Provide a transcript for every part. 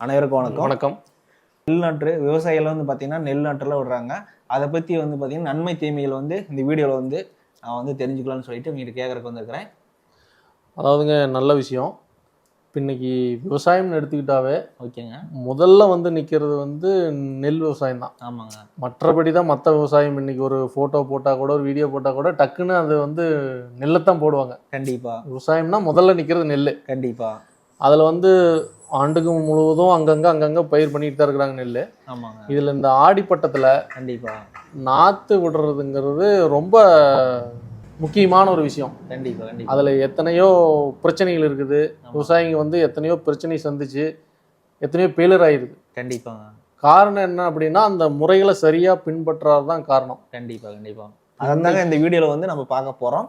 அனைவருக்கும் வணக்கம். வணக்கம். நெல் நாற்று விவசாயிகள் வந்து பார்த்தீங்கன்னா நெல் நாற்றில் விடுறாங்க. அதை பற்றி வந்து பார்த்தீங்கன்னா நன்மை தீமைகள் வந்து இந்த வீடியோவில் வந்து நான் வந்து தெரிஞ்சுக்கலாம்னு சொல்லிட்டு உங்ககிட்ட கேட்கறதுக்கு வந்திருக்கிறேன். அதாவதுங்க நல்ல விஷயம். இப்ப இன்னைக்கு விவசாயம்னு எடுத்துக்கிட்டாவே ஓகேங்க. முதல்ல வந்து நிற்கிறது வந்து நெல் விவசாயம் தான். ஆமாங்க. மற்றபடி தான் மற்ற விவசாயம் இன்னைக்கு ஒரு ஃபோட்டோ போட்டால் கூட ஒரு வீடியோ போட்டால் கூட டக்குன்னு அது வந்து நெல்லைத்தான் போடுவாங்க. கண்டிப்பா. விவசாயம்னா முதல்ல நிற்கிறது நெல் கண்டிப்பா. அதில் வந்து ஆண்டுக்கு முழுவதும் அங்கங்கே அங்கங்கே பயிர் பண்ணிட்டு தான் இருக்கிறாங்க நெல் ஆமாங்க. இதில் இந்த ஆடிப்பட்டத்தில் கண்டிப்பா. நாற்று விடுறதுங்கிறது ரொம்ப முக்கியமான ஒரு விஷயம். கண்டிப்பா கண்டிப்பா. அதில் எத்தனையோ பிரச்சனைகள் இருக்குது. விவசாயிங்க வந்து எத்தனையோ பிரச்சனை சந்திச்சு எத்தனையோ ஃபெயிலியர் ஆயிடுது கண்டிப்பாங்க. காரணம் என்ன அப்படின்னா அந்த முறைகளை சரியாக பின்பற்றாது தான் காரணம். கண்டிப்பா கண்டிப்பா. அதாங்க இந்த வீடியோவில் வந்து நம்ம பார்க்க போகிறோம்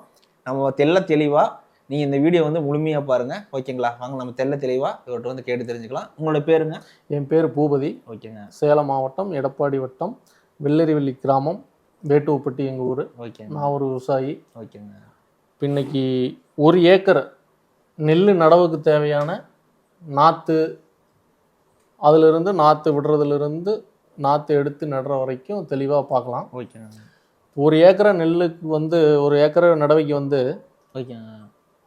நம்ம தெள்ள தெளிவா நீங்கள் இந்த வீடியோ வந்து முழுமையாக பாருங்க. ஓகேங்களா? வாங்க நம்ம தெள்ள தெளிவா இவர்கிட்ட வந்து கேட்டு தெரிஞ்சுக்கலாம். உங்களோட பேருங்க? என் பேர் பூபதி. ஓகேங்க. சேலம் மாவட்டம் எடப்பாடி வட்டம் வெள்ளரிவெள்ளி கிராமம் வேட்டுவப்பட்டி எங்கள் ஊர். ஓகேங்க. நான் ஒரு விவசாயி. ஓகேங்க. இன்னைக்கு ஒரு ஏக்கர் நெல் நடவுக்கு தேவையான நாற்று அதிலிருந்து நாற்று விடுறதுலேருந்து நாற்று எடுத்து நடுற வரைக்கும் தெளிவாக பார்க்கலாம். ஓகேங்க. ஒரு ஏக்கரை நெல்லுக்கு வந்து ஒரு ஏக்கரை நடவைக்கு வந்து ஓகேங்க.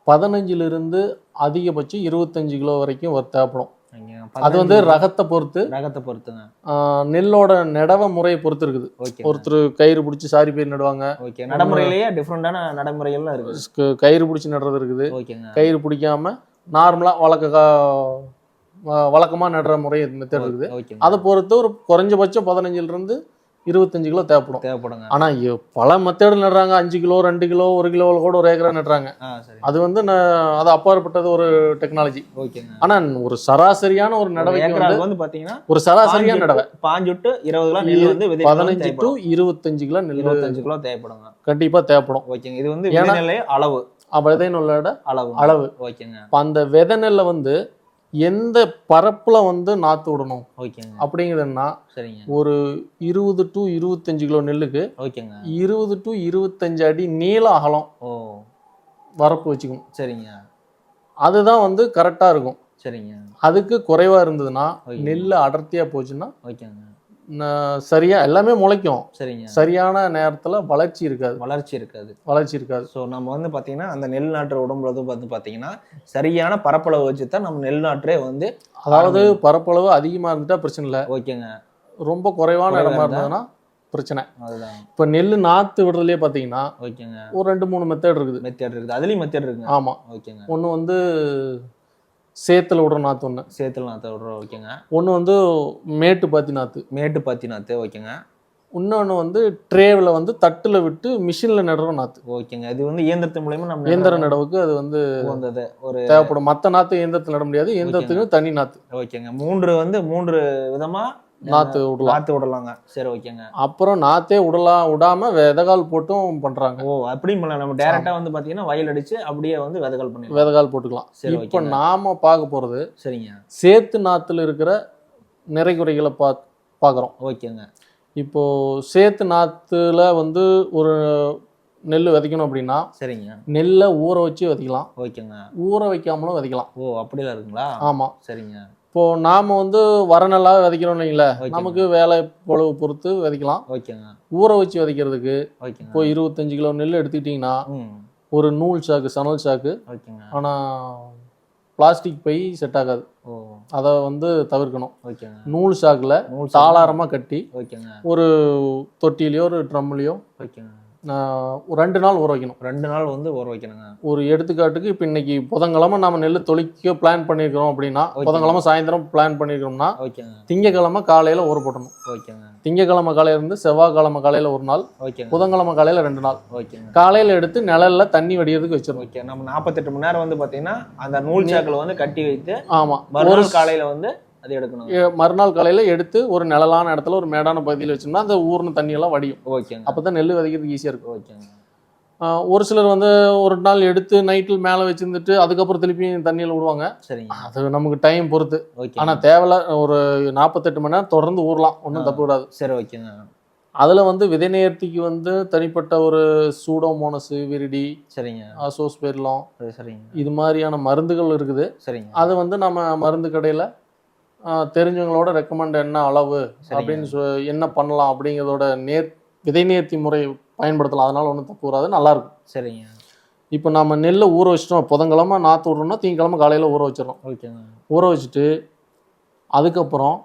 பதினஞ்சிலிருந்து அதிகபட்சம் இருபத்தஞ்சு கிலோ வரைக்கும் ஒரு தேவைப்படும். அது வந்து ரகத்தை பொறுத்து ரகத்தை பொறுத்துங்க ஆஹ், நெல்லோட நடவ முறையை பொறுத்து இருக்குது. ஒருத்தர் கயிறு பிடிச்சி சாரி பயிர் நடுவாங்க. நடைமுறையிலேயே டிஃப்ரெண்டான நடைமுறைகள்லாம் இருக்கு கயிறு பிடிச்சி நடுறது இருக்குது. கயிறு பிடிக்காம நார்மலாக வழக்க கா- வ- வழக்கமா நடுற முறை மெத்தட் இருக்குது. அதை பொறுத்து ஒரு குறைஞ்சபட்சம் பதினஞ்சுல இருந்து இருபத்தஞ்சு கிலோ தேவைப்படும். தேவைப்படுங்க. ஆனா இ- பல மெத்தட் நடுறாங்க. அஞ்சு கிலோ ரெண்டு கிலோ ஒரு கிலோவில் கூட ஒரு ஏக்கரா நடுறாங்க. அது வந்து ந- அது அப்பாற்பட்டது ஒரு டெக்னாலஜி ஓகேங்க. ஆனா ஒரு சராசரியான ஒரு நடவைக்கு வந்து பாத்தீங்கன்னா ஒரு சராசரியான நடவை. பாஞ்சு டு இருபது கிலோ நெல் வந்து பதினஞ்சு டு இருபத்தஞ்சு கிலோ நெல் இருபத்தஞ்சு கிலோ தேவைப்படுங்க. கண்டிப்பா தேவைப்படும். ஓகேங்க. இது வந்து அளவு. விதை நெல்லோட அளவு. அளவு. ஓகேங்க. அந்த விதை நெல்லை வந்து எந்த பரப்புல வந்து நாத்து விடணும் ஓகேங்க. அப்படிங்கிறதுனா சரிங்க. ஒரு இருபது டு இருபத்தஞ்சு கிலோ நெல்லுக்கு ஓகேங்க. இருபது டு இருபத்தஞ்சு அடி நீள அகலம் ஓ. வரப்பு வச்சுக்கணும். சரிங்க. அதுதான் வந்து கரெக்டா இருக்கும். சரிங்க. அதுக்கு குறைவா இருந்ததுன்னா. நெல் அடர்த்தியா போச்சுன்னா ஓகேங்க. சரியா எல்லாமே முளைக்கும். சரிங்க. சரியான நேரத்துல வளர்ச்சி இருக்காது. வளர்ச்சி இருக்காது. வளர்ச்சி இருக்காது. ஸோ நம்ம வந்து பார்த்தீங்கன்னா அந்த நெல் நாற்று உடம்புல வந்து பார்த்தீங்கன்னா சரியான பரப்பளவு வச்சு தான் நம்ம நெல் நாற்றே வந்து அதாவது பரப்பளவு அதிகமா இருந்துட்டா பிரச்சனை இல்லை. ஓகேங்க. ரொம்ப குறைவான குறைவா இடமா இருந்தா? இருந்ததுன்னா பிரச்சனை. அதுதான். இப்ப நெல் நாத்து விடுறதுலயே பாத்தீங்கன்னா ஓகேங்க. ஒரு ரெண்டு மூணு மெத்தட் இருக்குது. மெத்தட் இருக்குது. அதுலேயும் மெத்தட் இருக்குங்க. ஆமா. ஓகேங்க. ஒண்ணு வந்து சேத்துல விடுற நாத்து ஒண்ணு. சேத்துல நாற்று விட்றோம் ஓகேங்க. ஒண்ணு வந்து மேட்டு பாத்தி நாத்து. மேட்டு பாத்தி நாற்று ஓகேங்க. இன்னொன்று வந்து ட்ரேவில் வந்து தட்டில் விட்டு மிஷினில் நடுற நாற்று ஓகேங்க. இது வந்து இயந்திரத்து மூலயமா நம்ம இயந்திர நடவுக்கு அது வந்து வந்தது ஒரு தேவைப்படும். மற்ற நாற்று இயந்திரத்தில் நட முடியாது. இயந்திரத்துக்கு தனி நாற்று ஓகேங்க. மூன்று வந்து மூன்று விதமா நாற்று விடலாம். நாற்று விடலாங்க. சரி ஓகேங்க. அப்புறம் நாற்றே விடலாம் விடாம விதகால் போட்டும் பண்றாங்க. ஓ அப்படி பண்ணலாம். நம்ம டேரக்டா வந்து பாத்தீங்கன்னா வயல் அடிச்சு அப்படியே வந்து விதைகள் பண்ணிடலாம். விதகால் போட்டுக்கலாம். சரி, இப்போ. நாம பார்க்க போறது சரிங்க. சேத்து நாத்துல இருக்கிற நிறை குறைகளை பா பார்க்குறோம் ஓகேங்க. இப்போ சேத்து நாத்துல வந்து ஒரு நெல் விதைக்கணும் அப்படின்னா சரிங்க. நெல்லை ஊற வச்சு விதைக்கலாம். ஓகேங்க. ஊற வைக்காமலும் விதைக்கலாம். ஓ அப்படிலாம் இருக்குங்களா? ஆமா. சரிங்க. இப்போ நாம வந்து வரநெல்லாக விதைக்கிறோம் இல்லைங்களா. நமக்கு வேலை பொழவு பொறுத்து விதைக்கலாம். ஓகேங்க. ஊற வச்சு விதைக்கிறதுக்கு இப்போ இருபத்தஞ்சு கிலோ நெல் எடுத்துக்கிட்டிங்கன்னா ஒரு நூல் சாக்கு சணல் சாக்கு ஓகேங்க. ஆனால் பிளாஸ்டிக் பை செட் ஆகாது. அதை வந்து தவிர்க்கணும். ஓகேங்க. நூல் சாக்கில். தாளாரமாக கட்டி ஓகேங்க. ஒரு தொட்டிலையோ ஒரு ட்ரம்லையோ ஓகேங்க. ஒரு ரெண்டு நாள் ஊற வைக்கணும். ரெண்டு நாள் வந்து ஊற வைக்கணுங்க. ஒரு எடுத்துக்காட்டுக்கு இப்போ இன்னைக்கு புதன்கிழமை நம்ம நெல் தொளிக்க பிளான் பண்ணியிருக்கிறோம் அப்படின்னா ஓகே. புதன்கிழமை சாயந்தரம் பிளான் பண்ணியிருக்கிறோம்னா ஓகேங்க. திங்கக்கிழமை காலையில் ஊற போட்டணும். ஓகேங்க. திங்கக்கிழமை காலையில இருந்து செவ்வாய்க்கிழமை காலையில் ஒரு நாள் ஓகேங்க. புதன்கிழமை காலையில் ரெண்டு நாள். ஓகேங்க. காலையில் எடுத்து நிழல்ல தண்ணி வடிகிறதுக்கு வச்சிடணும். ஓகே. நம்ம நாற்பத்தெட்டு மணி நேரம் வந்து பாத்தீங்கன்னா அந்த நூல் சாக்கில் வந்து கட்டி வைத்து ஆமாம் மறுநாள் காலையில வந்து அது எடுக்கணும். மறுநாள் காலையில் எடுத்து ஒரு நிழலான இடத்துல ஒரு மேடான பகுதியில் வச்சோம்னா அந்த ஊர்ன தண்ணியெல்லாம் வடியும். ஓகேங்க. அப்போ தான் நெல் விதைக்கிறதுக்கு ஈஸியாக இருக்கும். ஓகேங்க. ஒரு சிலர் வந்து ஒரு நாள் எடுத்து நைட்டில் மேலே வச்சிருந்துட்டு அதுக்கப்புறம் திருப்பி தண்ணியில் விடுவாங்க. சரிங்க. அது நமக்கு டைம் பொறுத்து. ஆனால் தேவையில்ல ஒரு நாற்பத்தெட்டு மணி நேரம் தொடர்ந்து ஊறலாம். ஒன்றும். தப்பு விடாது. சரி ஓகேங்க. அதில் வந்து விதை நேர்த்திக்கு வந்து தனிப்பட்ட ஒரு சூடோமோனஸ் விரிடி சரிங்க. அசோஸ்பெர்லம் சரி, சரிங்க. இது மாதிரியான மருந்துகள் இருக்குது. சரிங்க. அதை வந்து நம்ம மருந்து கடையில் தெரிஞ்சவங்களோட ரெக்கமெண்ட் என்ன அளவு. அப்படின்னு என்ன பண்ணலாம் அப்படிங்கிறதோட நேர் விதை நேர்த்தி முறை பயன்படுத்தலாம். அதனால ஒன்றும் தப்பு வராது. நல்லா இருக்கும் சரிங்க. இப்போ நம்ம நெல்லை ஊற வச்சிட்டோம். புதன்கிழமை நாற்று விட்றோம்னா திங்கக்கிழமை காலையில் ஊற வச்சிடறோம். ஓகேங்க. ஊற வச்சுட்டு அதுக்கப்புறம்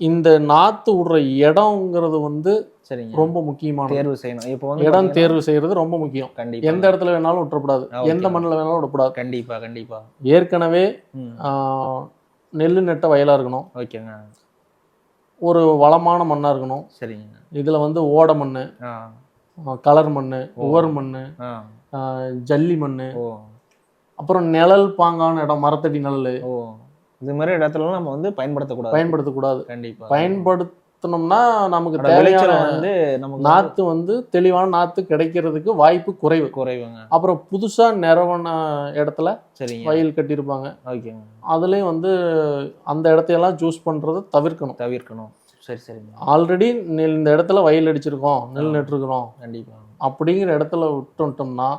இந்த நாற்று விடுற இடங்கிறது வந்து சரிங்க. ரொம்ப முக்கியமானது தேர்வு செய்யணும். இப்போ வந்து இடம் தேர்வு செய்யறது ரொம்ப முக்கியம். கண்டிப்பா. எந்த இடத்துல வேணாலும் விட்டுறக்கூடாது. எந்த மண்ணில் வேணாலும் விடக்கூடாது. கண்டிப்பா கண்டிப்பா. ஏற்கனவே நெல் நெட்ட வயலாக இருக்கணும். ஓகேங்க. ஒரு வளமான மண்ணாக இருக்கணும். சரிங்க. இதில் வந்து ஓட மண் கலர் மண் உவர் மண் ஜல்லி மண் அப்புறம் நிழல் பாங்கான இடம் மரத்தடி நிழல். இது மாதிரி இடத்துல நம்ம வந்து பயன்படுத்தக்கூடாது. பயன்படுத்தக்கூடாது. கண்டிப்பா. பயன்படுத்தினோம்னா நமக்கு தேவையான வந்து நமக்கு நாற்று வந்து தெளிவான நாற்று கிடைக்கிறதுக்கு வாய்ப்பு குறைவு. குறைவுங்க. அப்புறம் புதுசாக நிறவன இடத்துல சரிங்க. வயல் கட்டியிருப்பாங்க. ஓகேங்க. அதுலேயும் வந்து அந்த இடத்தையெல்லாம் சூஸ் பண்ணுறதை தவிர்க்கணும். தவிர்க்கணும். சரி சரிங்க. ஆல்ரெடி நெல் இந்த இடத்துல வயல் அடிச்சிருக்கோம் நெல் நட்டுருக்குறோம். கண்டிப்பா. அப்படிங்கிற இடத்துல விட்டுட்டோம்னா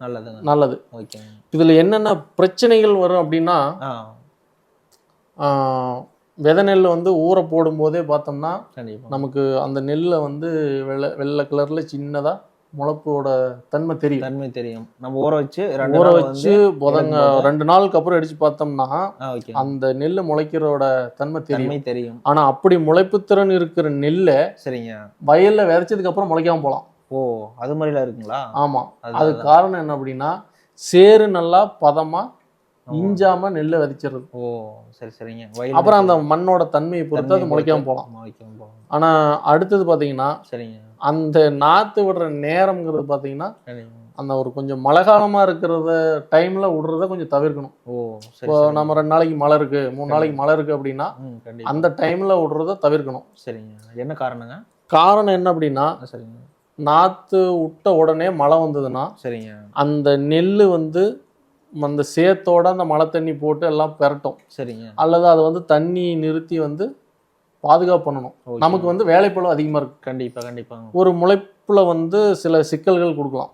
நல்லதுங்க. நல்லது. ஓகேங்க. இதில் என்னென்ன பிரச்சனைகள் வரும் அப்படின்னா விதை நெல் வந்து ஊற போடும்போதே பார்த்தோம்னா நமக்கு அந்த நெல்லை வந்து வெள்ளை வெள்ளை கலரில் சின்னதாக முளப்போட தன்மை தெரியும். தன்மை தெரியும். நம்ம ஊற வச்சு ரெண்டு ஊற வச்சு புதங்க ரெண்டு நாளுக்கு அப்புறம் அடிச்சு பார்த்தோம்னா அந்த நெல் முளைக்கிறோட தன்மை தெரியும். தெரியும். ஆனா அப்படி முளைப்புத்திறன் இருக்கிற நெல்லை சரிங்க. வயல்ல விதைச்சதுக்கு அப்புறம் முளைக்காம போகலாம் ஓ அது மாதிரிலாம் இருக்குங்களா? ஆமா. அது காரணம் என்ன அப்படின்னா சேறு நல்லா பதமா. இஞ்சாம நெல்லை விதைச்சிருது ஓ சரி சரிங்க. அப்புறம் அந்த மண்ணோட தன்மையை பொறுத்து அது முளைக்காம போகலாம். முளைக்காம போகலாம். ஆனா அடுத்தது பாத்தீங்கன்னா சரிங்க. அந்த நாத்து விடுற நேரம்ங்கிறது பாத்தீங்கன்னா அந்த ஒரு கொஞ்சம் மழை காலமா இருக்கிறத டைம்ல விடுறத கொஞ்சம் தவிர்க்கணும். ஓ இப்போ. நம்ம ரெண்டு நாளைக்கு மழை இருக்கு மூணு நாளைக்கு மழை இருக்கு அப்படின்னா அந்த டைம்ல விடுறத தவிர்க்கணும். சரிங்க. என்ன காரணங்க? காரணம் என்ன அப்படின்னா சரிங்க. நாற்று விட்ட உடனே மழை வந்ததுன்னா சரிங்க. அந்த நெல் வந்து அந்த சேத்தோட அந்த மழை தண்ணி போட்டு எல்லாம் பெரட்டும். சரிங்க. அல்லது அதை வந்து தண்ணி நிறுத்தி வந்து பாதுகாப்பு பண்ணணும். நமக்கு வந்து வேலைப்பளு அதிகமாக இருக்கு. கண்டிப்பா கண்டிப்பாங்க. ஒரு முளைப்புல வந்து சில சிக்கல்கள் கொடுக்கலாம்.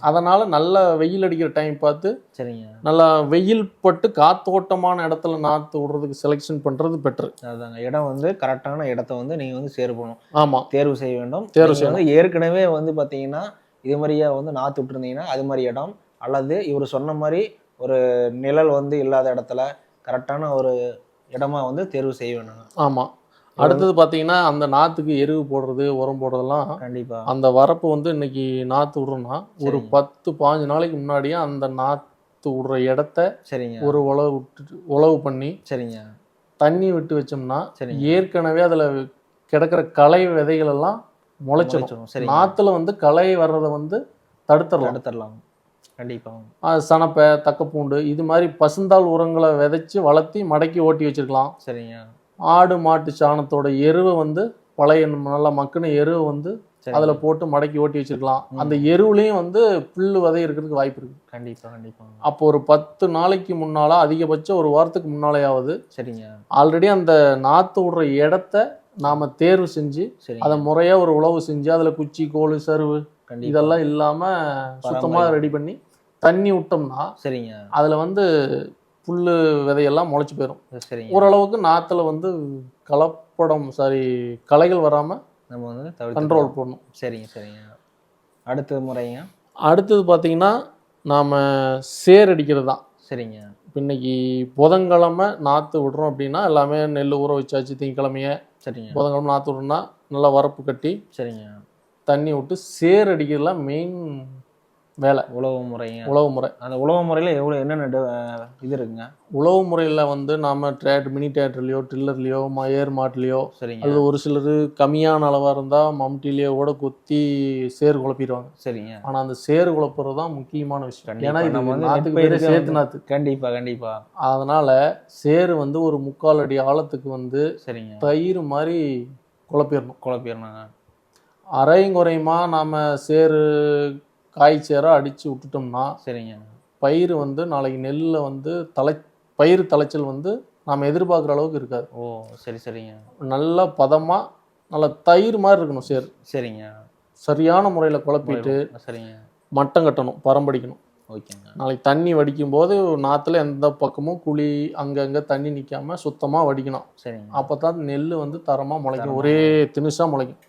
அதனால நல்ல வெயில் அடிக்கிற டைம் பார்த்து சரிங்க. நல்லா வெயில் பட்டு காத்தோட்டமான இடத்துல நாற்று விடுறதுக்கு செலெக்ஷன் பண்றது பெட்ரு அதாங்க. இடம் வந்து கரெக்டான இடத்த வந்து நீங்க வந்து சேர் பண்ணணும். ஆமா. தேர்வு செய்ய வேண்டும். தேர்வு வந்து ஏற்கனவே வந்து பாத்தீங்கன்னா இது மாதிரியா வந்து நாத்து விட்டுருந்தீங்கன்னா அது மாதிரி இடம். அல்லது இவர் சொன்ன மாதிரி ஒரு நிழல் வந்து இல்லாத இடத்துல கரெக்டான ஒரு இடமா வந்து தேர்வு செய்ய வேணுங்க ஆமா. அடுத்தது பார்த்தீங்கன்னா அந்த நாற்றுக்கு எருவு போடுறது உரம் போடுறதெல்லாம் கண்டிப்பா. அந்த வரப்பு வந்து இன்னைக்கு நாற்று விடுறோம்னா ஒரு. பத்து பாஞ்சு நாளைக்கு முன்னாடியே அந்த நாற்று விடுற இடத்த சரிங்க. ஒரு உழவு விட்டுட்டு உழவு பண்ணி சரிங்க. தண்ணி விட்டு வச்சோம்னா சரிங்க. ஏற்கனவே அதுல கிடக்கிற களை விதைகள் எல்லாம் முளைச்சிடும். சரிங்க. நாத்துல வந்து களை வர்றதை வந்து தடுத்துடலாம். தடுத்துடலாம். கண்டிப்பா. அது சணப்பை தக்கப்பூண்டு இது மாதிரி பசுந்தாள் உரங்களை விதைச்சு வளர்த்தி மடக்கி ஓட்டி வச்சிருக்கலாம். சரிங்க. ஆடு மாட்டு சாணத்தோட எருவை வந்து பழைய நல்லா மக்குன எருவை வந்து. அதுல போட்டு மடக்கி ஓட்டி வச்சிருக்கலாம். அந்த எருவுலையும் வந்து புல்லு விதை இருக்கிறதுக்கு வாய்ப்பு இருக்கு. கண்டிப்பா கண்டிப்பா அப்போ ஒரு பத்து நாளைக்கு முன்னால அதிகபட்சம் ஒரு வாரத்துக்கு முன்னாலேயாவது சரிங்க. ஆல்ரெடி அந்த நாத்து விடுற இடத்த நாம தேர்வு செஞ்சு அதை முறையா ஒரு உழவு செஞ்சு அதுல குச்சி கோல் சருவு இதெல்லாம் இல்லாம சுத்தமா பராமரிப்பு. ரெடி பண்ணி தண்ணி விட்டோம்னா சரிங்க. அதுல வந்து புல்லு விதையெல்லாம் முளைச்சு போயிடும் சரிங்க. ஓரளவுக்கு நாத்துல வந்து கலப்படம் சாரி களைகள் வராம நம்ம வந்து கண்ட்ரோல் பண்ணணும். சரிங்க சரிங்க. அடுத்த முறைங்க. அடுத்தது பார்த்தீங்கன்னா நாம் சேர் அடிக்கிறது. தான் சரிங்க. இப்போ இன்னைக்கு புதன்கிழமை நாற்று விடுறோம் அப்படின்னா எல்லாமே நெல் ஊற வச்சாச்சு திங்கக்கிழமைய. சரிங்க. புதன்கிழமை நாற்று விடணும்னா நல்லா வரப்பு கட்டி சரிங்க. தண்ணி விட்டு சேர் அடிக்கிறதுலாம் மெயின் வேலை. உழவு முறைங்க. உழவு முறை. அந்த உழவு முறையில எவ்வளவு என்னென்ன இது இருக்குங்க? உழவு முறையில் வந்து நாம் ட்ரேட் மினி டிராக்டர்லையோ டில்லர்லையோ ஏர் மாட்லேயோ சரிங்க. அல்லது ஒரு சிலர் கம்மியான அளவாக இருந்தால் மம்டிலேயோ கூட குத்தி சேர் குழப்பிடுவாங்க. சரிங்க. ஆனால் அந்த சேர் குழப்புறது தான் முக்கியமான விஷயம். ஏன்னா இது நாற்றுக்கு சேத்து நாற்று கண்டிப்பா கண்டிப்பா. அதனால சேரு வந்து ஒரு முக்கால் அடி ஆழத்துக்கு வந்து சரிங்க. தயிர் மாதிரி குழப்பிடணும் குழப்பிடணுங்க அரையும் குறையுமா நாம சேரு காய் அடிச்சு விட்டுட்டோம்னா சரிங்க. பயிர் வந்து நாளைக்கு நெல்லில் வந்து தலை பயிர் தலைச்சல் வந்து நாம் எதிர்பார்க்குற அளவுக்கு இருக்காது. ஓ சரி சரிங்க. நல்ல பதமா நல்ல தயிர் மாதிரி இருக்கணும் சேர். சரிங்க. சரியான முறையில் குழப்பிட்டு சரிங்க. மட்டம் கட்டணும் பரம்படிக்கணும் ஓகேங்க. நாளைக்கு தண்ணி வடிக்கும் போது நாற்றுல எந்த பக்கமும் குழி அங்கங்கே தண்ணி நிற்காம சுத்தமாக வடிக்கணும். சரிங்க. அப்போ தான் நெல் வந்து தரமாக முளைக்கும். ஒரே தினுசாக முளைக்கும்.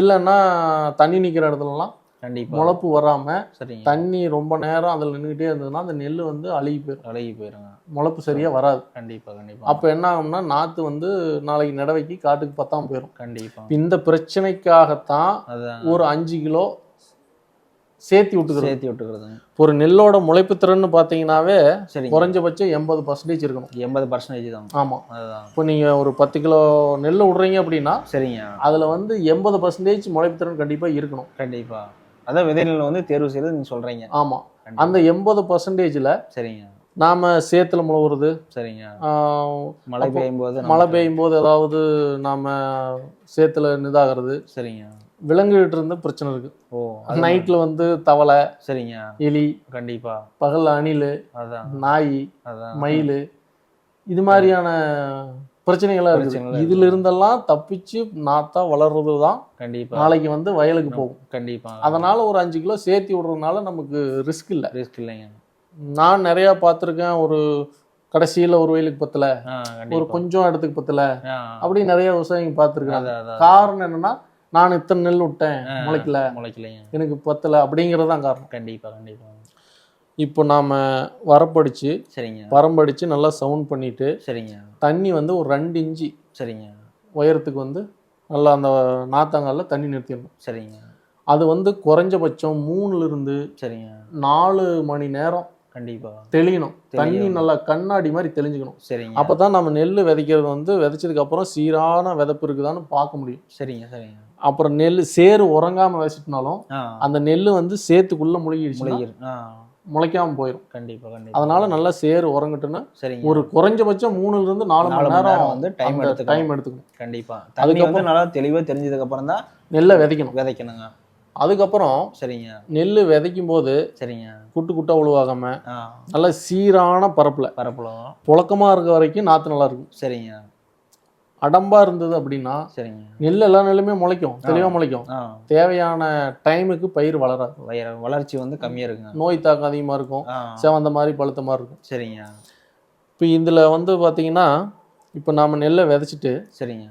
இல்லைன்னா தண்ணி நிற்கிற இடத்துலலாம் கண்டிப்பா. முளப்பு வராமல் சரிங்க. தண்ணி ரொம்ப நேரம் அதில் நின்றுக்கிட்டே இருந்ததுன்னா அந்த நெல் வந்து அழுகி போயிடும் அழகி போயிருங்க. முளப்பு சரியாக வராது. கண்டிப்பா கண்டிப்பா. அப்போ என்ன ஆகும்னா நாற்று வந்து நாளைக்கு நடவைக்கு காட்டுக்கு பத்தாம போயிடும் கண்டிப்பா. இந்த பிரச்சனைக்காகத்தான் ஒரு அஞ்சு கிலோ சேர்த்தி விட்டுக்கிறது சேர்த்து விட்டுக்கிறதுங்க. ஒரு நெல்லோட முளைப்பு திறன்னு பார்த்தீங்கன்னாவே சரிங்க. குறைஞ்சபட்சம் எண்பது பர்சன்டேஜ் இருக்கணும். எண்பது பர்சன்டேஜ் தான். ஆமாம் அதுதான் இப்போ நீங்கள் ஒரு பத்து கிலோ நெல் விடுறீங்க அப்படின்னா சரிங்க. அதில் வந்து எண்பது பர்சன்டேஜ் முளைப்பு திறன் கண்டிப்பாக இருக்கணும். கண்டிப்பா. அதான் விதைநெல் வந்து தேர்வு செய்து நீங்க சொல்றீங்க. கண்டிப்பா. அந்த எண்பது பர்சன்டேஜில் சரிங்க. நாம் சேத்துல முழுவுறது சரிங்க. மழை பெய்யும் போது மழை பெய்யும் போது ஏதாவது நாம் சேத்துல இதாகிறது. சரிங்க. விலங்குகிட்ட இருந்து பிரச்சனை இருக்குது ஓ அது நைட்டில் வந்து தவளை சரிங்க. எலி கண்டிப்பா. பகல் அணில் அதான். நாய் அதான். மயில் இது மாதிரியான பிரச்சனைகள்லாம் பிரச்சனைகள் இருக்குது. இதுல இருந்தெல்லாம் தப்பிச்சு நாத்தா வளர்றது தான் கண்டிப்பா. நாளைக்கு வந்து வயலுக்கு போகும். கண்டிப்பா. அதனால ஒரு அஞ்சு கிலோ சேர்த்தி விடுறதுனால நமக்கு ரிஸ்க் இல்லை. ரிஸ்க் இல்லைங்க. நான் நிறையா பார்த்துருக்கேன். ஒரு கடைசியில் ஒரு வயலுக்கு பத்தல. ஒரு கொஞ்சம் இடத்துக்கு பத்தல. அப்படி நிறைய விவசாயிங்க பார்த்துருக்காங்க. காரணம் என்னன்னா நான் இத்தனை நெல் விட்டேன் முளைக்கல. முளைக்கலைங்க. எனக்கு பத்தல அப்படிங்கிறது தான் காரணம். கண்டிப்பா கண்டிப்பா இப்போ நாம வரப்படிச்சு சரிங்க. பரம்படிச்சு நல்லா சவுண்ட் பண்ணிட்டு சரிங்க. தண்ணி வந்து ஒரு ரெண்டு இன்ச்சு சரிங்க. உயரத்துக்கு வந்து நல்லா அந்த நாத்தாங்கால தண்ணி நிறுத்திடணும். சரிங்க. அது வந்து குறைஞ்சபட்சம் மூணுல இருந்து சரிங்க. நாலு மணி நேரம் கண்டிப்பா. தெளியணும். தண்ணி. நல்லா கண்ணாடி மாதிரி தெளிஞ்சுக்கணும். சரிங்க. அப்பதான் நம்ம நெல் விதைக்கிறது வந்து விதைச்சதுக்கு அப்புறம் சீரான விதப்பு இருக்குதான்னு பார்க்க முடியும். சரிங்க சரிங்க. அப்புறம் நெல் சேறு உறங்காம விதைச்சிட்டனாலும் அந்த நெல் வந்து சேத்துக்குள்ள முழுகிடுச்சுன்னா முளையிரு ஆ முளைக்காம போயிடும் கண்டிப்பா கண்டிப்பா. அதனால நல்லா சேறு உறங்கட்டுன்னு சரிங்க. ஒரு குறைஞ்சபட்சம் மூணுல இருந்து நாலு மணி நேரம் வந்து அந்த எடுத்துக்கணும். டைம் எடுத்துக்கணும். கண்டிப்பா. தண்ணி வந்து அதுக்கப்புறம் நல்லா தெளிவா தெரிஞ்சதுக்கு அப்புறம் தான் நெல்லை விதைக்கணும். விதைக்கணுங்க. அதுக்கப்புறம் சரிங்க. நெல் விதைக்கும் போது சரிங்க. குட்டு குட்டா உழுவாகாம நல்ல சீரான பரப்புல. பரப்பளம் புழக்கமா இருக்க வரைக்கும் நாத்து நல்லா இருக்கும். சரிங்க. அடம்பா இருந்தது அப்படின்னா சரிங்க. நெல் எல்லா நெல்லுமே முளைக்கும் தெளிவா முளைக்கும். தேவையான டைமுக்கு பயிர் வளராது. வளர்ச்சி வந்து கம்மியா இருக்குங்க. நோய் தாக்கம் அதிகமா இருக்கும் செவந்த மாதிரி பழுத்த மாதிரி இருக்கும். சரிங்க. இப்போ இதில் வந்து பார்த்தீங்கன்னா இப்போ நாம நெல்லை விதைச்சிட்டு சரிங்க.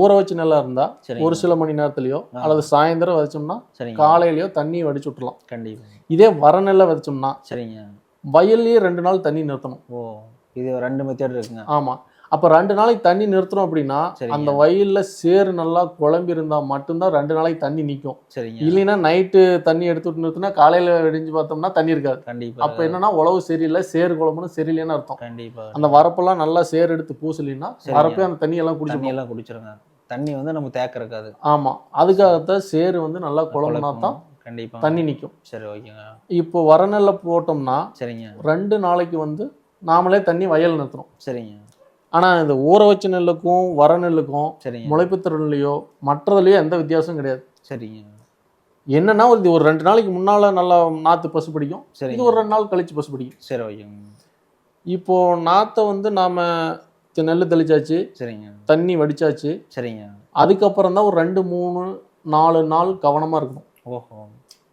ஊற வச்ச நெல்லா இருந்தா சரிங்க. ஒரு சில மணி நேரத்துலயோ. அல்லது சாயந்தரம் விதைச்சோம்னா காலையிலயோ தண்ணி வடிச்சு விட்டுலாம் கண்டிப்பா. இதே வர நெல்லை விதைச்சோம்னா சரிங்க. வயல்லயே ரெண்டு நாள் தண்ணி நிறுத்தணும். ஓ இது ரெண்டு மெத்தட் இருக்குங்க. ஆமா. அப்ப ரெண்டு நாளைக்கு தண்ணி நிறுத்துறோம் அப்படின்னா. அந்த வயல்ல சேறு நல்லா குழம்பி இருந்தா மட்டும்தான் ரெண்டு நாளைக்கு தண்ணி நிக்கும். சரிங்க. இல்லைன்னா நைட்டு தண்ணி எடுத்துட்டு நிறுத்தினா காலையில வெடிஞ்சு பார்த்தோம்னா தண்ணி இருக்காது. கண்டிப்பா. அப்ப என்னன்னா உழவு சரியில்லை சேறு குழம்புன்னு சரியில்லைன்னு அர்த்தம். கண்டிப்பா. அந்த வரப்பெல்லாம் நல்லா சேறு எடுத்து பூசலின்னா. வரப்பே அந்த தண்ணி எல்லாம் தண்ணி குடிச்சு எல்லாம் குடிச்சிருங்க. தண்ணி வந்து நம்ம தேக்க இருக்காது ஆமா. அதுக்காகத்தான் சேறு வந்து நல்லா குழம்புனா தான் கண்டிப்பா. தண்ணி நிக்கும். சரி ஓகேங்க. இப்போ வரநெல்ல போட்டோம்னா சரிங்க. ரெண்டு நாளைக்கு வந்து நாமளே தண்ணி வயல் நிறுத்துறோம். சரிங்க. ஆனா இந்த ஊற வச்ச நெல்லுக்கும் வர நெல்லுக்கும் சரிங்க. முளைப்பு திறன்லையோ மற்றதுலயோ எந்த வித்தியாசமும் கிடையாது. சரிங்க. என்னன்னா இது ஒரு ரெண்டு நாளைக்கு முன்னால நல்லா நாத்து பசு பிடிக்கும். இது சரிங்க ஒரு ரெண்டு நாள் கழிச்சு பசு பிடிக்கும். சரி ஓகேங்க. இப்போ நாத்தை வந்து நாம நெல்லு தெளிச்சாச்சு. சரிங்க. தண்ணி வடிச்சாச்சு. சரிங்க. அதுக்கப்புறம் தான் ஒரு ரெண்டு மூணு நாலு நாள் கவனமா இருக்கணும். ஓஹோ.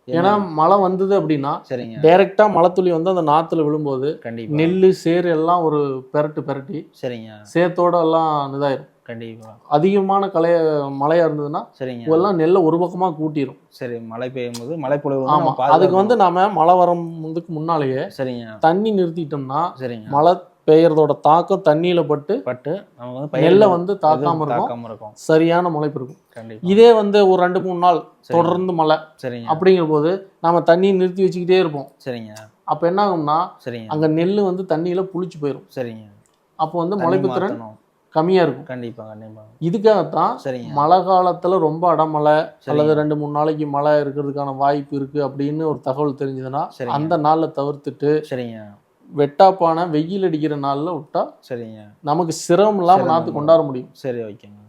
ஏன்னா மழை வந்தது அப்படின்னா சரிங்க. டைரக்டா மழை துளி வந்து அந்த நாத்துல விழும்போது கண்டிப்பா. நெல்லு சேறு எல்லாம் ஒரு பெரட்டு பெரட்டி சரிங்க. சேத்தோட எல்லாம் இதாயிரும். கண்டிப்பா. அதிகமான கலைய மழையா இருந்ததுன்னா சரிங்க. இதெல்லாம் நெல்லை ஒரு பக்கமா கூட்டிரும். சரி மழை பெய்யும் போது மழை பொழிவு வந்து ஆமா. அதுக்கு வந்து நாம மழை வரும் முன்னாலேயே சரிங்க. தண்ணி நிறுத்திட்டோம்னா சரிங்க. மழை பெய்யறதோட தாக்கம் தண்ணியில பட்டு பட்டு நமக்கு வந்து நெல்லை வந்து தாக்காம இருக்கும். சரியான முளைப்பு இருக்கும். இதே வந்து ஒரு ரெண்டு மூணு நாள். தொடர்ந்து மழை சரிங்க. அப்படிங்கிற போது நாம தண்ணி நிறுத்தி வச்சுக்கிட்டே இருப்போம். சரிங்க. அப்ப என்ன ஆகும்னா சரிங்க. அங்க நெல் வந்து தண்ணியில புளிச்சு போயிடும் சரிங்க. அப்போ வந்து முளைப்பு திறன். கம்மியா இருக்கும். கண்டிப்பா கண்டிப்பா. இதுக்காகத்தான் சரிங்க. மழை காலத்துல ரொம்ப அடமழை. அல்லது ரெண்டு மூணு நாளைக்கு மழை இருக்கிறதுக்கான வாய்ப்பு இருக்கு அப்படின்னு ஒரு தகவல் தெரிஞ்சதுன்னா. அந்த நாள்ல தவிர்த்துட்டு சரிங்க. வெட்டாப்பான வெயில் அடிக்கிற நாள்ல விட்டா சரிங்க. நமக்கு சிரமம் இல்லாம சிரமம் நாத்து கொண்டாட முடியும். சரி ஓகேங்க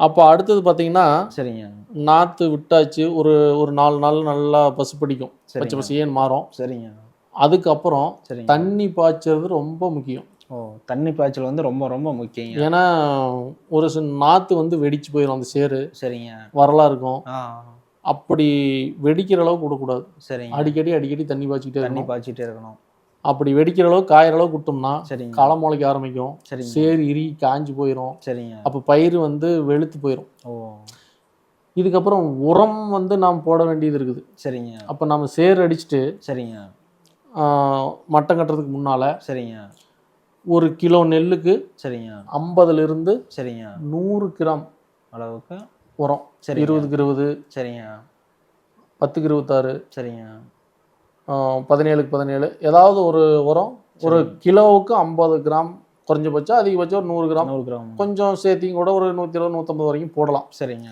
அப்போ அடுத்தது பாத்தீங்கன்னா சரிங்க. நாத்து விட்டாச்சு ஒரு ஒரு நாலு நாள் நல்லா பசு பிடிக்கும் பச்சை பசியேன்னு மாறும். சரிங்க. அதுக்கப்புறம் சரிங்க. தண்ணி பாய்ச்சறது ரொம்ப முக்கியம். ஓ தண்ணி பாய்ச்சல் வந்து ரொம்ப ரொம்ப முக்கியங்க. ஏன்னா ஒரு நாத்து வந்து வெடிச்சு போயிடும் அந்த சேரு சரிங்க. வரலா இருக்கும். அப்படி வெடிக்கிற அளவுக்கு விடக்கூடாது. சரிங்க. அடிக்கடி அடிக்கடி தண்ணி பாய்ச்சிக்கிட்டே தண்ணி பாய்ச்சிட்டே இருக்கணும். அப்படி வெடிக்கிற அளவுக்கு காயிற அளவுக்கு விட்டோம்னா சரிங்க. களை முளைக்க ஆரம்பிக்கும். சரிங்க. சேர் இறுகி காஞ்சு போயிடும் சரிங்க. அப்போ பயிர் வந்து வெளுத்து போயிடும் ஓ. இதுக்கப்புறம் உரம் வந்து நாம் போட வேண்டியது இருக்குது. சரிங்க. அப்போ நம்ம சேர் அடிச்சுட்டு சரிங்க. மட்டம் கட்டுறதுக்கு முன்னால் சரிங்க. ஒரு கிலோ நெல்லுக்கு சரிங்க. ஐம்பதுலேருந்து சரிங்க. நூறு கிராம் அளவுக்கு உரம். சரிங்க. இருபதுக்கு இருபது. சரிங்க. பத்துக்கு இருபத்தாறு. சரிங்க. பதினேழுக்கு பதினேழு. ஏதாவது ஒரு உரம் ஒரு கிலோவுக்கு ஐம்பது கிராம் குறைஞ்சபட்சம் அதிகபட்சம் ஒரு நூறு கிராம். நூறு கிராம். கொஞ்சம் சேர்த்தியும் கூட ஒரு நூற்றி இருபது நூற்றம்பது வரைக்கும் போடலாம். சரிங்க.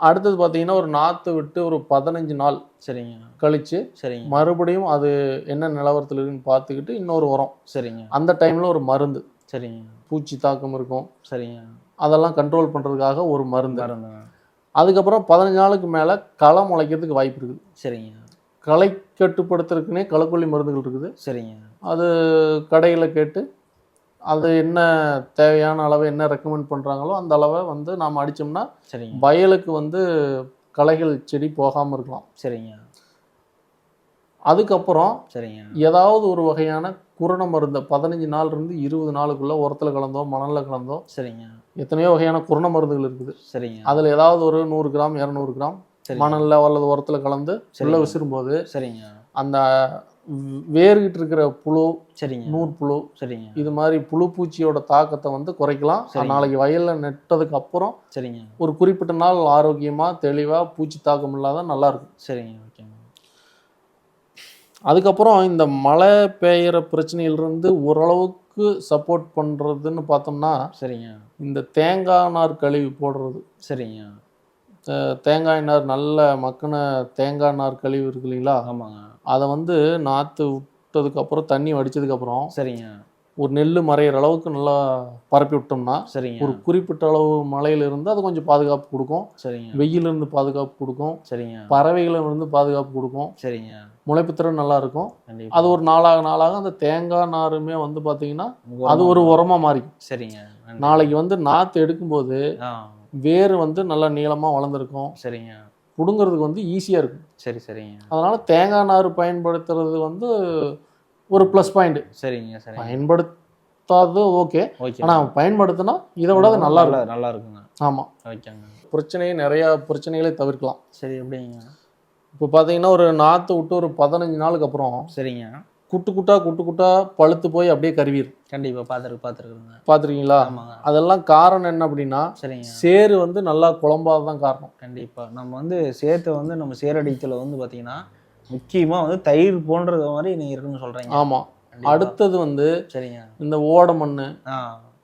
அடுத்தது பார்த்தீங்கன்னா ஒரு நாற்று விட்டு ஒரு பதினஞ்சு நாள் சரிங்க. கழிச்சு சரிங்க. மறுபடியும் அது என்ன நிலவரத்தில் இருக்குன்னு பார்த்துக்கிட்டு இன்னொரு உரம். சரிங்க. அந்த டைமில் ஒரு மருந்து. சரிங்க. பூச்சி தாக்கம் இருக்கும். சரிங்க. அதெல்லாம் கண்ட்ரோல் பண்ணுறதுக்காக ஒரு மருந்து. அதுக்கப்புறம் பதினஞ்சு நாளுக்கு மேலே களை முளைக்கிறதுக்கு வாய்ப்பு இருக்குது. சரிங்க. களை கட்டுப்படுத்துறதுக்குனே களக்கொல்லி மருந்துகள் இருக்குது. சரிங்க. அது கடையில் கேட்டு அது என்ன தேவையான அளவு என்ன ரெக்கமெண்ட் பண்ணுறாங்களோ அந்த அளவை வந்து நாம் அடித்தோம்னா சரிங்க. வயலுக்கு வந்து களைகள் செடி போகாமல் இருக்கலாம். சரிங்க. அதுக்கப்புறம் சரிங்க. ஏதாவது ஒரு வகையான குரண மருந்தை பதினஞ்சு நாள் இருந்து இருபது நாளுக்குள்ள உரத்துல கலந்தோ மணல்ல கலந்தோ சரிங்க. எத்தனையோ வகையான குரண மருந்துகள் இருக்குது. சரிங்க. அதுல ஏதாவது ஒரு நூறு கிராம் இரநூறு கிராம். மணல்ல அல்லது உரத்துல கலந்து உள்ள. விசிறும்போது சரிங்க. அந்த வேர்கிட்ட இருக்கிற புழு சரிங்க. நூறு புழு சரிங்க. இது மாதிரி புழு பூச்சியோட தாக்கத்தை வந்து குறைக்கலாம். நாளைக்கு வயல்ல நெட்டதுக்கு அப்புறம் சரிங்க. ஒரு குறிப்பிட்ட நாள் ஆரோக்கியமா தெளிவா பூச்சி தாக்கம் இல்லாத நல்லா இருக்கும். சரிங்க. ஓகேங்க அதுக்கப்புறம் இந்த மழை பெய்கிற பிரச்சனையிலிருந்து ஓரளவுக்கு சப்போர்ட் பண்ணுறதுன்னு பார்த்தோம்னா சரிங்க. இந்த தேங்காய் நார் கழிவு போடுறது. சரிங்க. தேங்காய் நார் நல்ல மக்கின தேங்காய் நார் கழிவு இருக்கு இல்லைங்களா? ஆமாங்க. அதை வந்து நாற்று விட்டதுக்கப்புறம் தண்ணி வடிச்சதுக்கப்புறம் சரிங்க. ஒரு நெல் மறையிற அளவுக்கு நல்லா பரப்பி விட்டோம்னா சரிங்க. ஒரு குறிப்பிட்ட அளவு மழையில இருந்து அது கொஞ்சம் பாதுகாப்பு கொடுக்கும். சரிங்க. வெயிலிருந்து பாதுகாப்பு கொடுக்கும். சரிங்க. பறவைகளில் இருந்து பாதுகாப்பு கொடுக்கும். சரிங்க. முளைப்புத்திறன் நல்லா இருக்கும். அது ஒரு நாளாக நாளாக அந்த தேங்காய் நாருமே வந்து பார்த்தீங்கன்னா உங்க அது ஒரு உரமா மாறிக்கும். சரிங்க. நாளைக்கு வந்து நாற்று எடுக்கும்போது வேர் வந்து நல்லா நீளமா வளர்ந்துருக்கும். சரிங்க. பிடுங்கிறதுக்கு வந்து ஈஸியா இருக்கும். சரி சரிங்க. அதனால தேங்காய் நார் பயன்படுத்துறது வந்து ஒரு ப்ளஸ் பாயிண்ட் சரிங்க சரிங்க. பயன்படுத்தாதது ஓகே ஓகே ஆனா பயன்படுத்தினா இதை விட அது நல்லா இருக்கும். நல்லா இருக்குங்க. ஆமா. ஓகேங்க பிரச்சனையை நிறைய பிரச்சனைகளை தவிர்க்கலாம். சரி எப்படிங்க? இப்போ பார்த்தீங்கன்னா ஒரு நாற்று விட்டு ஒரு பதினஞ்சு நாளுக்கு அப்புறம் சரிங்க. குட்டு குட்டா குட்டு குட்டா பழுத்து போய் அப்படியே கருவிடும் கண்டிப்பா பார்த்துருக்கு பார்த்துருக்குங்க பார்த்துருக்கீங்களா ஆமாங்க. அதெல்லாம் காரணம் என்ன அப்படின்னா சரிங்க. சேறு வந்து நல்லா குழம்பாதான் காரணம். கண்டிப்பா. நம்ம வந்து சேத்தை வந்து நம்ம சேரடித்துல வந்து பாத்தீங்கன்னா முக்கியமா வந்து தயிர் போன்றது மாதிரி நீங்க இருக்குன்னு சொல்றீங்க. ஆமா. கண்டிப்பா. அடுத்தது வந்து சரிங்க. இந்த ஓட மண்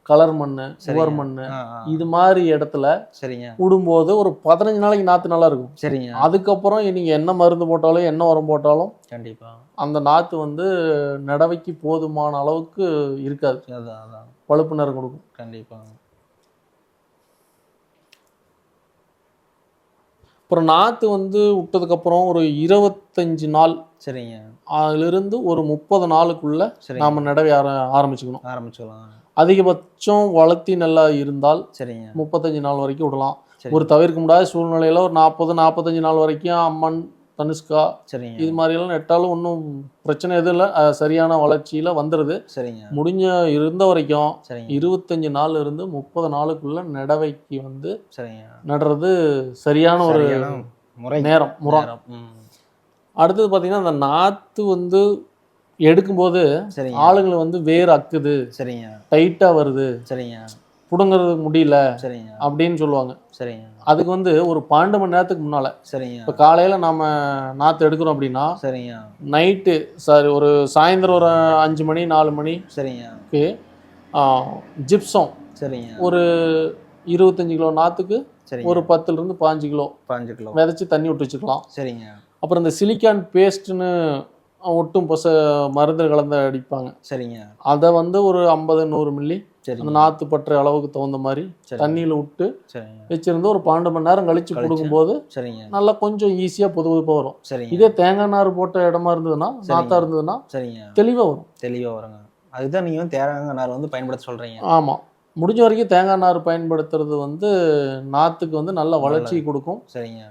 கலர் மண். சுவர் மண். இது மாதிரி இடத்துல சரிங்க. விடும்போது ஒரு பதினஞ்சு நாளைக்கு நாற்று நல்லா இருக்கும். சரிங்க. அதுக்கப்புறம் நீங்க என்ன மருந்து போட்டாலும் என்ன உரம் போட்டாலும் கண்டிப்பா. அந்த நாற்று வந்து நடவைக்கு போதுமான அளவுக்கு இருக்காது. பழுப்பு நிறம் கொடுக்கும். கண்டிப்பா. அப்புறம் நாற்று வந்து விட்டதுக்கப்புறம் ஒரு இருபத்தஞ்சு நாள். சரிங்க. அதிலிருந்து ஒரு முப்பது நாளுக்குள்ள நாம நடவை ஆர ஆரம்பிச்சுக்கணும். ஆரம்பிச்சுக்கலாம். அதிகபட்சம் வளர்த்தி நல்லா இருந்தால் சரிங்க. முப்பத்தஞ்சு நாள் வரைக்கும் விடலாம். ஒரு தவிர்க்க முடியாத சூழ்நிலையில ஒரு நாற்பது நாற்பத்தஞ்சு நாள் வரைக்கும் அம்மன் தனுஷ்கா சரிங்க. இது மாதிரியெல்லாம் நெட்டாலும் ஒன்றும் பிரச்சனை எதுவும் இல்லை. சரியான வளர்ச்சியில வந்துடுது சரிங்க. முடிஞ்ச இருந்த வரைக்கும் சரிங்க. இருபத்தஞ்சு நாள் இருந்து முப்பது நாளுக்குள்ள நடவைக்கு வந்து சரிங்க. நடுறது சரியான ஒரு முறை. நேரம் முறை. அடுத்தது பார்த்தீங்கன்னா அந்த நாற்று வந்து எடுக்கும்போது ஆளுங்களை வந்து வேர் அக்குது. சரிங்க. டைட்டா வருது. சரிங்க. பிடுங்கிறதுக்கு முடியல சரிங்க. அப்படின்னு சொல்லுவாங்க. சரிங்க. அதுக்கு வந்து ஒரு பன்னெண்டு மணி நேரத்துக்கு முன்னால சரிங்க. இப்போ காலையில நாம நாற்று எடுக்கிறோம் அப்படின்னா சரிங்க. நைட்டு சாரி ஒரு சாயந்தரம் ஒரு அஞ்சு மணி நாலு மணிக்கு சரிங்க. ஜிப்சம் சரிங்க. ஒரு இருபத்தஞ்சு கிலோ நாற்றுக்கு ஒரு பத்துல இருந்து பாஞ்சு கிலோ பாஞ்சு கிலோ. விதைச்சு தண்ணி விட்டு வச்சுக்கலாம். சரிங்க. அப்புறம் இந்த சிலிக்கான் பேஸ்ட்னு ஒட்டும் பச மருந்து கலந்து அடிப்பாங்க. சரிங்க. அதை வந்து ஒரு ஐம்பது நூறு மில்லி அந்த நாற்று பற்ற அளவுக்கு தகுந்த மாதிரி. தண்ணியில் விட்டு வச்சிருந்து ஒரு பன்னெண்டு மணி நேரம் கழிச்சு. கொடுக்கும்போது சரிங்க. நல்லா கொஞ்சம் ஈஸியாக புது புதுப்பாக வரும். சரிங்க. இதே தேங்காய் நார் போட்ட இடமா இருந்ததுன்னா. நாத்தா இருந்ததுன்னா சரிங்க. தெளிவாக வரும். தெளிவா வருங்க. அதுதான் நீங்க வந்து தேங்காய் நார் வந்து பயன்படுத்த சொல்றீங்க. ஆமாம் முடிஞ்ச வரைக்கும் தேங்காய் நார் பயன்படுத்துறது வந்து நாற்றுக்கு வந்து நல்ல வளர்ச்சி கொடுக்கும். சரிங்க.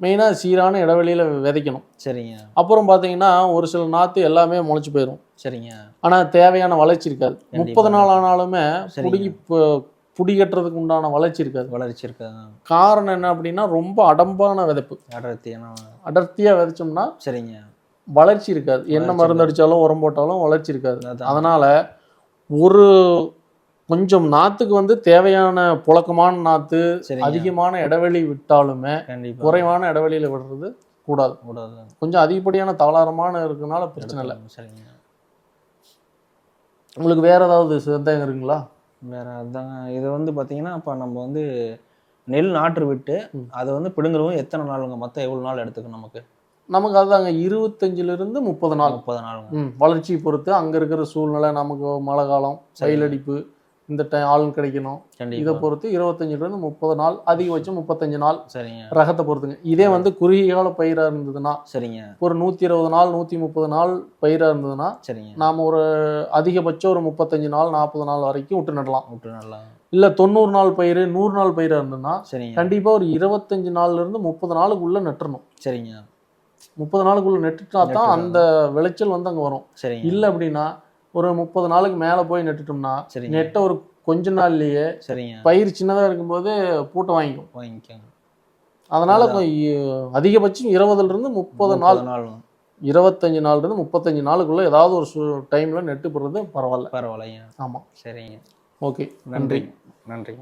மெயினாக சீரான இடைவெளியில் விதைக்கணும். சரிங்க. அப்புறம் பார்த்தீங்கன்னா ஒரு சில நாற்று எல்லாமே முளைச்சி போயிடும் சரிங்க. ஆனால் தேவையான வளர்ச்சி இருக்காது. முப்பது நாள் ஆனாலுமே. புடுங்கி புடி கட்டுறதுக்கு உண்டான வளர்ச்சி இருக்காது. வளர்ச்சி இருக்காங்க காரணம் என்ன அப்படின்னா ரொம்ப அடம்பான விதைப்பு. அடர்த்தியான. அடர்த்தியாக விதைச்சோம்னா சரிங்க. வளர்ச்சி இருக்காது. என்ன மருந்து அடித்தாலும் உரம் போட்டாலும் வளர்ச்சி இருக்காது. அதான். அதனால ஒரு கொஞ்சம் நாற்றுக்கு வந்து தேவையான புழக்கமான நாற்று சரிங்க. அதிகமான இடைவெளி விட்டாலுமே குறைவான இடைவெளியில் விடுறது கூடாது. கூடாது. கொஞ்சம் அதிகப்படியான தாளாரமான இருக்கனால பிரச்சனை இல்லை. சரிங்க. உங்களுக்கு வேற ஏதாவது சந்தேகம் இருக்குங்களா? வேற அதாங்க இது வந்து பாத்தீங்கன்னா இப்போ நம்ம வந்து நெல் நாற்று விட்டு. அதை வந்து பிடுங்குறவங்க எத்தனை நாளுங்க? மொத்தம் எவ்வளவு நாள் எடுத்துக்கும் நமக்கு? நமக்கு அதுதாங்க இருபத்தஞ்சுல இருந்து முப்பது நாள். முப்பது நாளுங்க. ம் வளர்ச்சியை பொறுத்து அங்க இருக்கிற சூழ்நிலை நமக்கு மழை காலம் சரி. இந்த டைம் ஆளுங்க கிடைக்கணும். இதை பொறுத்து இருபத்தஞ்சுல இருந்து முப்பது நாள் அதிகபட்சம் முப்பத்தஞ்சு நாள் சரிங்க. ரகத்தை பொறுத்துங்க. இதே வந்து குறுகிய கால பயிரா இருந்ததுன்னா சரிங்க. ஒரு நூத்தி இருபது நாள் நூத்தி முப்பது நாள் பயிரா இருந்ததுன்னா சரிங்க. நாம ஒரு அதிகபட்சம் ஒரு முப்பத்தஞ்சு நாள் நாற்பது நாள் வரைக்கும் விட்டு நடலாம். விட்டு நல்லா இல்ல தொண்ணூறு நாள் பயிர் நூறு நாள் பயிரா இருந்ததுன்னா சரிங்க. கண்டிப்பா ஒரு இருபத்தஞ்சு நாள்ல இருந்து முப்பது நாளுக்குள்ள நட்டுறணும் சரிங்க. முப்பது நாளுக்குள்ள நட்டுட்டா தான். அந்த விளைச்சல் வந்து அங்க வரும். சரிங்க. இல்ல அப்படின்னா ஒரு முப்பது நாளுக்கு மேல போய் நட்டுட்டோம்னா சரிங்க. நெட்ட ஒரு கொஞ்ச நாள்லயே சரிங்க. பயிர் சின்னதா இருக்கும்போது பூட்டை வாங்கிக்கும். வாங்கிக்கோங்க. அதனால அதிகபட்சம் இருபதுல இருந்து முப்பது நாள். நாள். இருபத்தஞ்சு நாள்ல இருந்து முப்பத்தஞ்சு நாளுக்குள்ள ஏதாவது ஒரு டைம்ல நெட்டு போடுறது பரவாயில்ல. பரவாயில்லைங்க. ஆமா. சரிங்க. ஓகே. நன்றி. நன்றி நன்றி